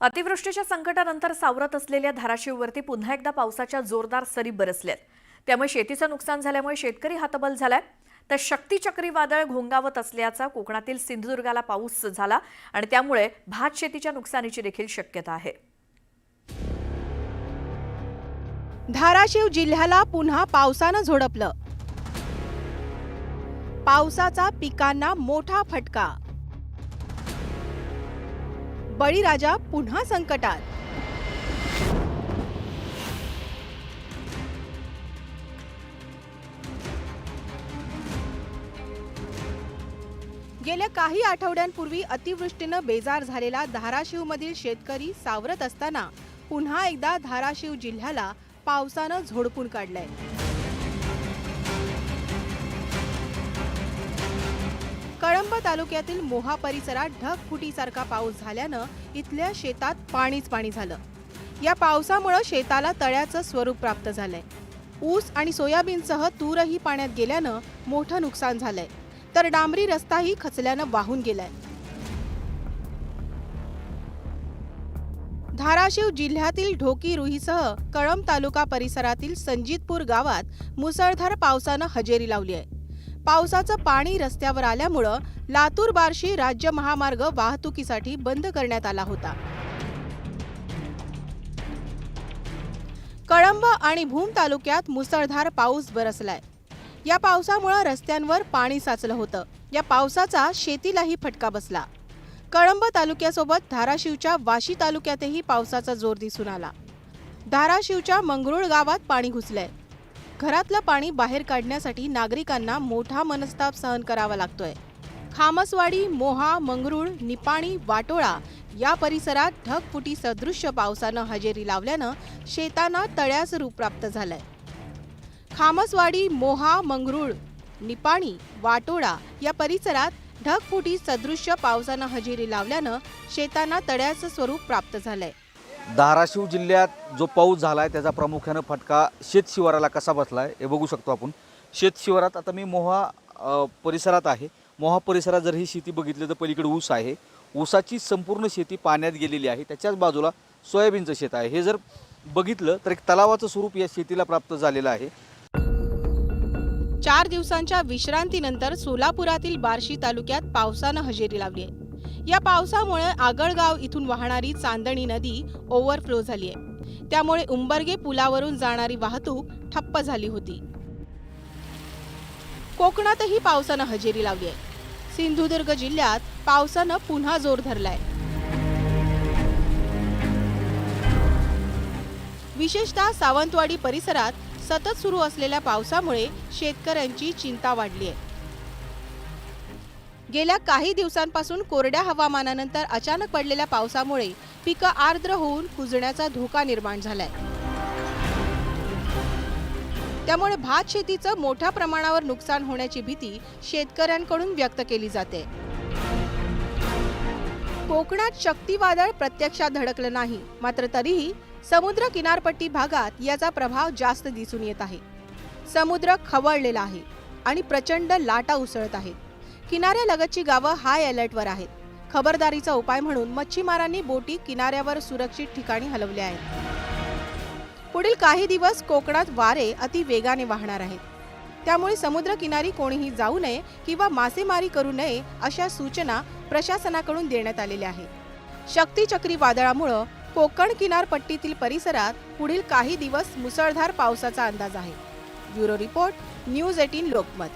अतिवृष्टीच्या संकटानंतर सावरत असलेल्या धाराशिववरती पुन्हा एकदा पावसाच्या जोरदार सरी बरसल्यात. त्यामुळे शेतीचं नुकसान झाल्यामुळे शेतकरी हातबल झालाय. तर शक्ती चक्रीवादळ घोंगावत असल्याचा कोकणातील सिंधुदुर्गाला पाऊस झाला आणि त्यामुळे भात शेतीच्या नुकसानीची देखील शक्यता आहे. धाराशिव जिल्ह्याला पुन्हा पावसानं झोडपलं. पावसाचा पिकांना मोठा फटका. बळीराजा पुन्हा संकटात. गेल्या काही आठवड्यांपूर्वी अतिवृष्टीनं बेजार झालेला धाराशिवमधील शेतकरी सावरत असताना पुन्हा एकदा धाराशिव जिल्ह्याला पावसानं झोडपून काढलंय. तालुक्यातील मोहा परिसरात ढगफुटीसारखा पाऊस झाल्यानं इथल्या शेतात पाणीच पाणी झालं. या पावसामुळं शेताला तळ्याचं स्वरूप प्राप्त झालंय. ऊस आणि सोयाबीनसह तूरही पाण्यात गेल्यानं मोठं नुकसान झालंय. तर डांबरी रस्ताही खचल्यानं वाहून गेलाय. धाराशिव जिल्ह्यातील ढोकी रुहीसह कळंब तालुका परिसरातील संजितपूर गावात मुसळधार पावसानं हजेरी लावली आहे. पावसाचं पाणी रस्त्यावर आल्यामुळं लातूर बार्शी राज्य महामार्ग वाहतुकीसाठी बंद करण्यात आला होता. कळंब आणि भूम तालुक्यात मुसळधार पाऊस बरसलाय. या पावसामुळं रस्त्यांवर पाणी साचलं होतं. या पावसाचा शेतीलाही फटका बसला. कळंब तालुक्यासोबत धाराशिवच्या वाशी तालुक्यातही पावसाचा जोर दिसून आला. धाराशिवच्या मंगरुळ गावात पाणी घुसलंय. घरातलं पाणी बाहेर काढण्यासाठी नागरिकांना मोठा मनस्ताप सहन करावा लागतोय. खामसवाडी मोहा मंगरुळ निपाणी वाटोळा या परिसरात ढगफुटी सदृश्य पावसानं हजेरी लावल्यानं शेतांना तळ्याचं रूप प्राप्त झालंय. खामसवाडी मोहा मंगरुळ निपाणी वाटोळा या परिसरात ढगफुटी सदृश्य पावसानं हजेरी लावल्यानं शेतांना तळ्याचं स्वरूप प्राप्त झालंय. धाराशिव जिल्ह्यात जो पाऊस झाला आहे त्याचा प्रामुख्यानं फटका शेतशिवाराला कसा बसला आहे हे बघू शकतो आपण. शेत शिवारात आता मी मोहा परिसरात आहे. मोहा परिसरात जर ही शेती बघितली तर पलीकडे ऊस आहे. ऊसाची संपूर्ण शेती पाण्यात गेलेली आहे. त्याच्याच बाजूला सोयाबीनचं शेत आहे. हे जर बघितलं तर एक तलावाचं स्वरूप या शेतीला प्राप्त झालेलं आहे. चार दिवसांच्या विश्रांतीनंतर सोलापुरातील बार्शी तालुक्यात पावसानं हजेरी लावली आहे. या पावसामुळे आगळगाव इथून वाहणारी चांदणी नदी ओव्हरफ्लो झाली आहे. त्यामुळे उंबरगे पुलावरून जाणारी वाहतूक ठप्प झाली होती. कोकणातही पावसानं हजेरी लावली आहे. सिंधुदुर्ग जिल्ह्यात पावसानं पुन्हा जोर धरलाय. विशेषतः सावंतवाडी परिसरात सतत सुरू असलेल्या पावसामुळे शेतकऱ्यांची चिंता वाढली आहे. गेल्या काही दिवसांपासून कोरड्या हवामानानंतर अचानक पडलेल्या पावसामुळे पिकं आर्द्र होऊन कुजण्याचा धोका निर्माण झालाय. त्यामुळे भात शेतीचं मोठ्या प्रमाणावर नुकसान होण्याची भीती शेतकऱ्यांकडून व्यक्त केली जाते. कोकणात शक्तीवादळ प्रत्यक्षात धडकलं नाही मात्र तरीही समुद्र किनारपट्टी भागात याचा प्रभाव जास्त दिसून येत आहे. समुद्र खवळलेला आहे आणि प्रचंड लाटा उसळत आहेत. किनाऱ्यालगतची गावं हाय अलर्टवर आहेत. खबरदारीचा उपाय म्हणून मच्छीमारांनी बोटी किनाऱ्यावर सुरक्षित ठिकाणी हलवल्या आहेत. पुढील काही दिवस कोकणात वारे अति वेगाने वाहणार आहेत. त्यामुळे समुद्रकिनारी कोणीही जाऊ नये किंवा मासेमारी करू नये अशा सूचना प्रशासनाकडून देण्यात आलेल्या आहेत. शक्ती चक्रीवादळामुळं कोकण किनारपट्टीतील परिसरात पुढील काही दिवस मुसळधार पावसाचा अंदाज आहे. Bureau report news eighteen Lokmat.